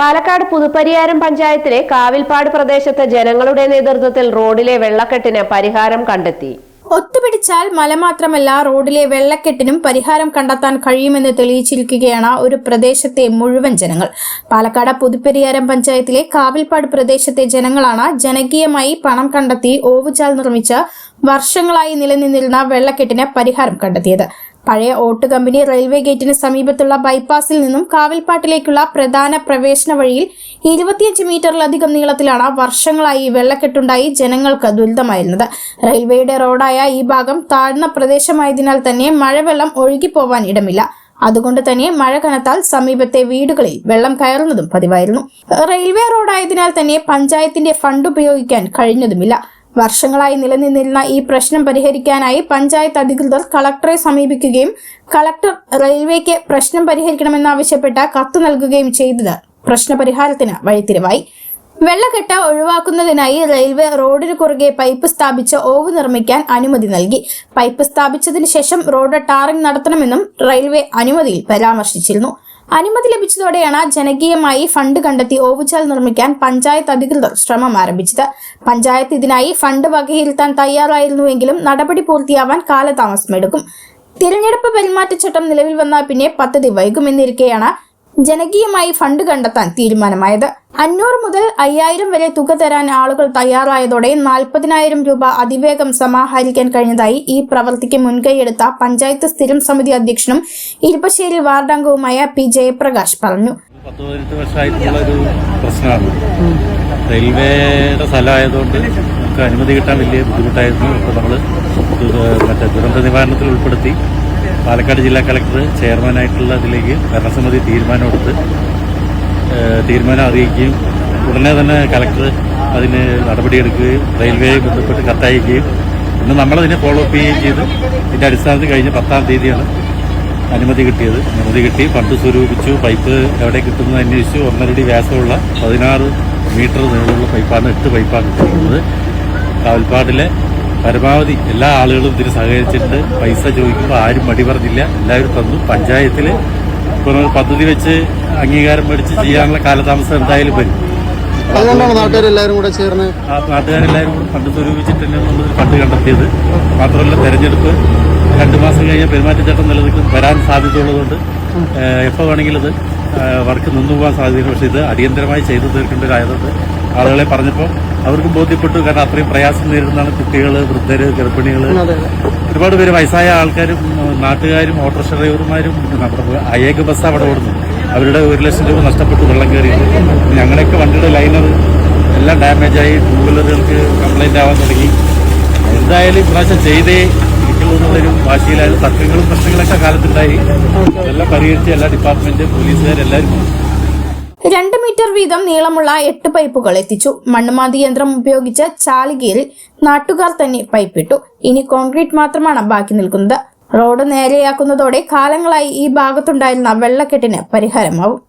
പാലക്കാട് പുതുപ്പരിയാരം പഞ്ചായത്തിലെ കാവിൽപ്പാട് പ്രദേശത്തെ ജനങ്ങളുടെ നേതൃത്വത്തിൽ റോഡിലെ വെള്ളക്കെട്ടിന് പരിഹാരം കണ്ടെത്തി. ഒത്തുപിടിച്ചാൽ മല മാത്രമല്ല റോഡിലെ വെള്ളക്കെട്ടിനും പരിഹാരം കണ്ടെത്താൻ കഴിയുമെന്ന് തെളിയിച്ചിരിക്കുകയാണ് ഒരു പ്രദേശത്തെ മുഴുവൻ ജനങ്ങൾ. പാലക്കാട് പുതുപ്പെരിയാരം പഞ്ചായത്തിലെ കാവിൽപ്പാട് പ്രദേശത്തെ ജനങ്ങളാണ് ജനകീയമായി പണം കണ്ടെത്തി ഓവുചാൽ നിർമ്മിച്ച് വർഷങ്ങളായി നിലനിന്നിരുന്ന വെള്ളക്കെട്ടിന് പരിഹാരം കണ്ടെത്തിയത്. പഴയ ഓട്ട് കമ്പനി റെയിൽവേ ഗേറ്റിന് സമീപത്തുള്ള ബൈപ്പാസിൽ നിന്നും കാവൽപ്പാട്ടിലേക്കുള്ള പ്രധാന പ്രവേശന വഴിയിൽ ഇരുപത്തിയഞ്ച് മീറ്ററിലധികം നീളത്തിലാണ് വർഷങ്ങളായി വെള്ളക്കെട്ടുണ്ടായി ജനങ്ങൾക്ക് ദുരിതമായിരുന്നത്. റെയിൽവേയുടെ റോഡായ ഈ ഭാഗം താഴ്ന്ന പ്രദേശമായതിനാൽ തന്നെ മഴവെള്ളം ഒഴുകിപ്പോവാൻ ഇടമില്ല. അതുകൊണ്ട് തന്നെ മഴ കനത്താൽ സമീപത്തെ വീടുകളിൽ വെള്ളം കയറുന്നതും പതിവായിരുന്നു. റെയിൽവേ റോഡായതിനാൽ തന്നെ പഞ്ചായത്തിന്റെ ഫണ്ട് ഉപയോഗിക്കാൻ കഴിഞ്ഞതുമില്ല. വർഷങ്ങളായി നിലനിന്നിരുന്ന ഈ പ്രശ്നം പരിഹരിക്കാനായി പഞ്ചായത്ത് അധികൃതർ കളക്ടറെ സമീപിക്കുകയും കളക്ടർ റെയിൽവേക്ക് പ്രശ്നം പരിഹരിക്കണമെന്നാവശ്യപ്പെട്ട കത്ത് നൽകുകയും ചെയ്തത്. പ്രശ്നപരിഹാരത്തിന് വഴിത്തിരിവായി. വെള്ളക്കെട്ട് ഒഴിവാക്കുന്നതിനായി റെയിൽവേ റോഡിന് കുറുകെ പൈപ്പ് സ്ഥാപിച്ച് ഓവ് നിർമ്മിക്കാൻ അനുമതി നൽകി. പൈപ്പ് സ്ഥാപിച്ചതിന് ശേഷം റോഡ് ടാറിംഗ് നടത്തണമെന്നും റെയിൽവേ അനുമതിയിൽ പരാമർശിച്ചിരുന്നു. അനുമതി ലഭിച്ചതോടെയാണ് ജനകീയമായി ഫണ്ട് കണ്ടെത്തി ഓവുചാൽ നിർമ്മിക്കാൻ പഞ്ചായത്ത് അധികൃതർ ശ്രമം ആരംഭിച്ചത്. പഞ്ചായത്ത് ഇതിനായി ഫണ്ട് വകയിരുത്താൻ തയ്യാറായിരുന്നുവെങ്കിലും നടപടി പൂർത്തിയാവാൻ കാലതാമസമെടുക്കും. തിരഞ്ഞെടുപ്പ് പെരുമാറ്റച്ചട്ടം നിലവിൽ വന്നാൽ പിന്നെ പദ്ധതി വൈകുമെന്നിരിക്കെയാണ് ജനകീയമായി ഫണ്ട് കണ്ടെത്താൻ തീരുമാനമായത്. അഞ്ഞൂറ് മുതൽ അയ്യായിരം വരെ തുക തരാൻ ആളുകൾ തയ്യാറായതോടെ നാൽപ്പതിനായിരം രൂപ അതിവേഗം സമാഹരിക്കാൻ കഴിഞ്ഞതായി ഈ പ്രവൃത്തിക്ക് മുൻകൈയെടുത്ത പഞ്ചായത്ത് സ്ഥിരം സമിതി അധ്യക്ഷനും ഇരുപ്പശ്ശേരി വാർഡംഗവുമായ പി ജയപ്രകാശ് പറഞ്ഞു. ഒരു പ്രശ്നമാണ്. റെയിൽവേയുടെ സ്ഥലമായതുകൊണ്ട് നമുക്ക് അനുമതി കിട്ടാൻ വലിയ ബുദ്ധിമുട്ടായിരുന്നു. ഇപ്പോൾ നമ്മൾ മറ്റേ ദുരന്ത നിവാരണത്തിൽ ഉൾപ്പെടുത്തി പാലക്കാട് ജില്ലാ കളക്ടർ ചെയർമാനായിട്ടുള്ള അതിലേക്ക് ഭരണസമിതി തീരുമാനമെടുത്ത് തീരുമാനം അറിയിക്കുകയും ഉടനെ തന്നെ കളക്ടർ അതിന് നടപടിയെടുക്കുകയും റെയിൽവേയെ ബന്ധപ്പെട്ട് കത്തയക്കുകയും ഇന്ന് നമ്മളതിനെ ഫോളോ അപ്പ് ചെയ്യുകയും ചെയ്തു. ഇതിന്റെ അടിസ്ഥാനത്തിൽ കഴിഞ്ഞ പത്താം തീയതിയാണ് അനുമതി കിട്ടിയത്. അനുമതി കിട്ടി ഫണ്ട് സ്വരൂപിച്ചു പൈപ്പ് എവിടെ കിട്ടുന്നത് അന്വേഷിച്ചു. ഒന്നരടി വ്യാസമുള്ള പതിനാറ് മീറ്റർ നീളമുള്ള പൈപ്പാണ് എട്ട് പൈപ്പാണ് കിട്ടുന്നത് കാവൽപ്പാടിലെ പരമാവധി എല്ലാ ആളുകളും ഇതിന് സഹകരിച്ചിട്ട് പൈസ ചോദിക്കുമ്പോൾ ആരും മടി പറഞ്ഞില്ല. എല്ലാവരും തന്നു. പഞ്ചായത്തിൽ പദ്ധതി വെച്ച് അംഗീകാരം മേടിച്ച് ചെയ്യാനുള്ള കാലതാമസം എന്തായാലും വരും. അതുകൊണ്ടാണ് നാട്ടുകാരെല്ലാവരും കൂടെ ചേർന്ന് ആ നാട്ടുകാരെല്ലാവരും കൂടി ഫണ്ട് സ്വരൂപിച്ചിട്ട് തന്നെയാണ് ഫണ്ട് കണ്ടെത്തിയത്. മാത്രമല്ല തെരഞ്ഞെടുപ്പ് രണ്ടു മാസം കഴിഞ്ഞ പെരുമാറ്റച്ചട്ടം നിലനിൽക്കും. വരാൻ സാധ്യതയുള്ളതുകൊണ്ട് എപ്പോൾ വേണമെങ്കിലും ഇത് വർക്ക് നിന്നു പോകാൻ സാധ്യതയുണ്ട്. പക്ഷേ ഇത് അടിയന്തരമായി ചെയ്തു തീർക്കേണ്ടതായതുകൊണ്ട് ആളുകളെ പറഞ്ഞപ്പോൾ അവർക്കും ബോധ്യപ്പെട്ടു. കാരണം അത്രയും പ്രയാസം നേരിടുന്നതാണ് കുട്ടികൾ വൃദ്ധര് ഗർഭിണികൾ ഒരുപാട് പേര് വയസ്സായ ആൾക്കാരും നാട്ടുകാരും ഓട്ടോറിക്ഷ ഡ്രൈവർമാരും നമ്മുടെ അയേക ബസ് അവിടെ ഓടുന്നു. അവരുടെ ഒരു ലക്ഷം രൂപ നഷ്ടപ്പെട്ടു വെള്ളം കയറി. ഞങ്ങളുടെയൊക്കെ വണ്ടിയുടെ ലൈനർ എല്ലാം ഡാമേജായി ടൂ വീലറുകൾക്ക് കംപ്ലൈന്റ് ആവാൻ തുടങ്ങി. എന്തായാലും ഇപ്രാവശ്യം ചെയ്തേ ഇരിക്കുന്നുള്ളൊരു എന്നുള്ളൊരു വാശിയിലായാലും തർക്കങ്ങളും പ്രശ്നങ്ങളൊക്കെ കാലത്തുണ്ടായി. എല്ലാം പരിഹരിച്ച് എല്ലാ ഡിപ്പാർട്ട്മെന്റ് പോലീസുകാരെല്ലാവരും വീതം നീളമുള്ള എട്ട് പൈപ്പുകൾ എത്തിച്ചു. മണ്ണുമാന്തി യന്ത്രം ഉപയോഗിച്ച് ചാലികയിൽ നാട്ടുകാർ തന്നെ പൈപ്പിട്ടു. ഇനി കോൺക്രീറ്റ് മാത്രമാണ് ബാക്കി നിൽക്കുന്നത്. റോഡ് നേരെയാക്കുന്നതോടെ കാലങ്ങളായി ഈ ഭാഗത്തുണ്ടായിരുന്ന വെള്ളക്കെട്ടിന് പരിഹാരമാവും.